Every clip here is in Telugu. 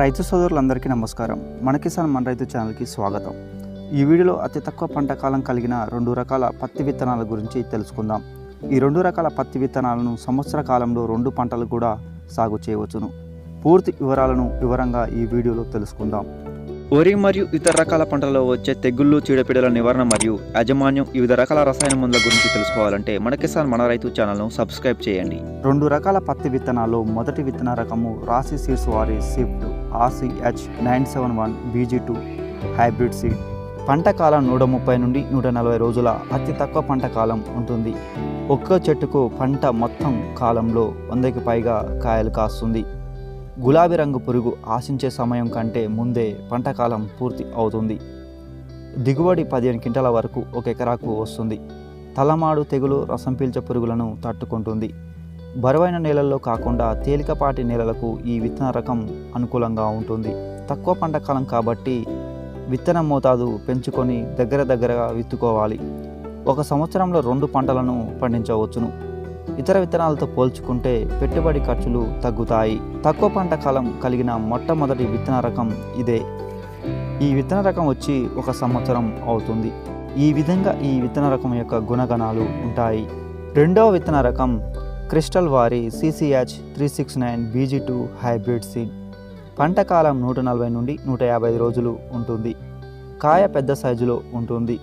రైతు సోదరులందరికీ నమస్కారం. మన కిసాన్ మన రైతు ఛానల్కి స్వాగతం. ఈ వీడియోలో అతి తక్కువ పంట కాలం కలిగిన రెండు రకాల పత్తి విత్తనాల గురించి తెలుసుకుందాం. ఈ రెండు రకాల పత్తి విత్తనాలను సంవత్సర కాలంలో రెండు పంటలు కూడా సాగు చేయవచ్చును. పూర్తి వివరాలను వివరంగా ఈ వీడియోలో తెలుసుకుందాం. వరి మరియు ఇతర రకాల పంటలలో వచ్చే తెగుళ్ళు చీడపీడల నివారణ మరియు యాజమాన్యం వివిధ రకాల రసాయన మందుల గురించి తెలుసుకోవాలంటే మన కిసాన్ మన రైతు ఛానల్ను సబ్స్క్రైబ్ చేయండి. రెండు రకాల పత్తి విత్తనాలు మొదటి విత్తన రకము రాశి సీడ్స్ వారి Swift RCH nine seven one BG two hybrid seed. పంట కాలం నూట ముప్పై నుండి నూట నలభై రోజుల అతి తక్కువ పంట కాలం ఉంటుంది. ఒక్కో చెట్టుకు పంట మొత్తం కాలంలో వందకి పైగా కాయలు కాస్తుంది. గులాబీ రంగు పురుగు ఆశించే సమయం కంటే ముందే పంట కాలం పూర్తి అవుతుంది. దిగుబడి పదిహేను క్వింటాల వరకు ఒక ఎకరాకు వస్తుంది. తలమాడు తెగులు రసం పీల్చే పురుగులను తట్టుకుంటుంది. బరువైన నేలల్లో కాకుండా తేలికపాటి నేలలకు ఈ విత్తన రకం అనుకూలంగా ఉంటుంది. తక్కువ పంట కాలం కాబట్టి విత్తన మోతాదు పెంచుకొని దగ్గర దగ్గరగా విత్తుకోవాలి. ఒక సంవత్సరంలో రెండు పంటలను పండించవచ్చును. ఇతర విత్తనాలతో పోల్చుకుంటే పెట్టుబడి ఖర్చులు తగ్గుతాయి. తక్కువ పంట కాలం కలిగిన మొట్టమొదటి విత్తన రకం ఇదే. ఈ విత్తన రకం వచ్చి ఒక సంవత్సరం అవుతుంది. ఈ విధంగా ఈ విత్తన రకం యొక్క గుణగణాలు ఉంటాయి. రెండవ విత్తన రకం క్రిస్టల్ వారి CCH three six nine BG two hybrid seed. పంట కాలం నూట నలభై నుండి నూట యాభై రోజులు ఉంటుంది. కాయ పెద్ద సైజులో ఉంటుంది.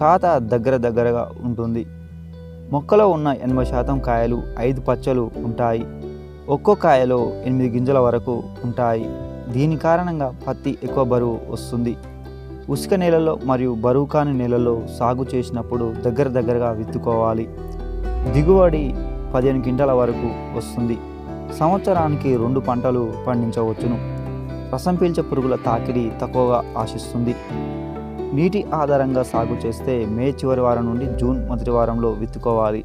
కాత దగ్గర దగ్గరగా ఉంటుంది. మొక్కలో ఉన్న ఎనభై శాతం కాయలు ఐదు పచ్చలు ఉంటాయి. ఒక్కో కాయలో ఎనిమిది గింజల వరకు ఉంటాయి. దీని కారణంగా పత్తి ఎక్కువ బరువు వస్తుంది. ఉసుక నేలలో మరియు బరువు కాని నేలలో సాగు చేసినప్పుడు దగ్గర దగ్గరగా విత్తుకోవాలి. దిగుబడి పదిహేను క్వింటాల వరకు వస్తుంది. సంవత్సరానికి రెండు పంటలు పండించవచ్చును. రసం పీల్చే పురుగుల తాకిడి తక్కువగా ఆశిస్తుంది. నీటి ఆధారంగా సాగు చేస్తే మే చివరి వారం నుండి జూన్ మొదటి వారంలో విత్తుకోవాలి.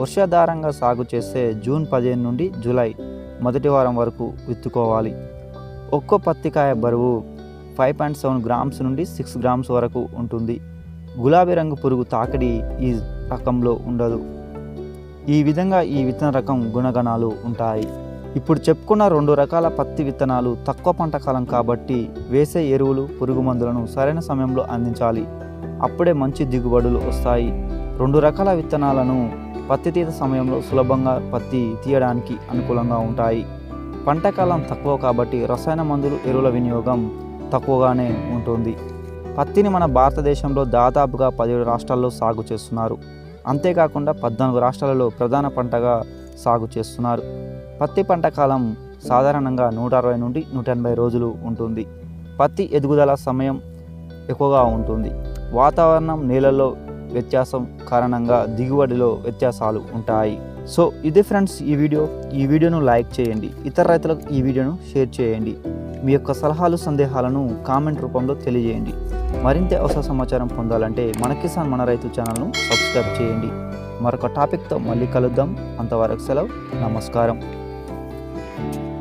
వర్షాధారంగా సాగు చేస్తే జూన్ పదిహేను నుండి జూలై మొదటి వారం వరకు విత్తుకోవాలి. ఒక్కో పత్తికాయ బరువు ఫైవ్ పాయింట్ సెవెన్ గ్రామ్స్ నుండి సిక్స్ గ్రామ్స్ వరకు ఉంటుంది. గులాబీ రంగు పురుగు తాకిడి ఈ రకంలో ఉండదు. ఈ విధంగా ఈ విత్తన రకం గుణగణాలు ఉంటాయి. ఇప్పుడు చెప్పుకున్న రెండు రకాల పత్తి విత్తనాలు తక్కువ పంట కాలం కాబట్టి వేసే ఎరువులు పురుగు మందులను సరైన సమయంలో అందించాలి. అప్పుడే మంచి దిగుబడులు వస్తాయి. రెండు రకాల విత్తనాలను పత్తి తీత సమయంలో సులభంగా పత్తి తీయడానికి అనుకూలంగా ఉంటాయి. పంట కాలం తక్కువ కాబట్టి రసాయన మందులు ఎరువుల వినియోగం తక్కువగానే ఉంటుంది. పత్తిని మన భారతదేశంలో దాదాపుగా పదిహేడు రాష్ట్రాల్లో సాగు చేస్తున్నారు. అంతేకాకుండా పద్నాలుగు రాష్ట్రాలలో ప్రధాన పంటగా సాగు చేస్తున్నారు. పత్తి పంట కాలం సాధారణంగా నూట అరవై నుండి నూట ఎనభై రోజులు ఉంటుంది. పత్తి ఎదుగుదల సమయం ఎక్కువగా ఉంటుంది. వాతావరణం నేలలో వ్యత్యాసం కారణంగా దిగుబడిలో వ్యత్యాసాలు ఉంటాయి. సో ఇది ఫ్రెండ్స్ ఈ వీడియో. ఈ వీడియోను లైక్ చేయండి. ఇతర రైతులకు ఈ వీడియోను షేర్ చేయండి. మీ యొక్క సలహాలు సందేహాలను కామెంట్ రూపంలో తెలియజేయండి. మరింత అవసర సమాచారం పొందాలంటే మన కిసాన్ మన రైతు ఛానల్ను సబ్స్క్రైబ్ చేయండి. మరొక టాపిక్తో మళ్ళీ కలుద్దాం. అంతవరకు సెలవు. నమస్కారం. Bye.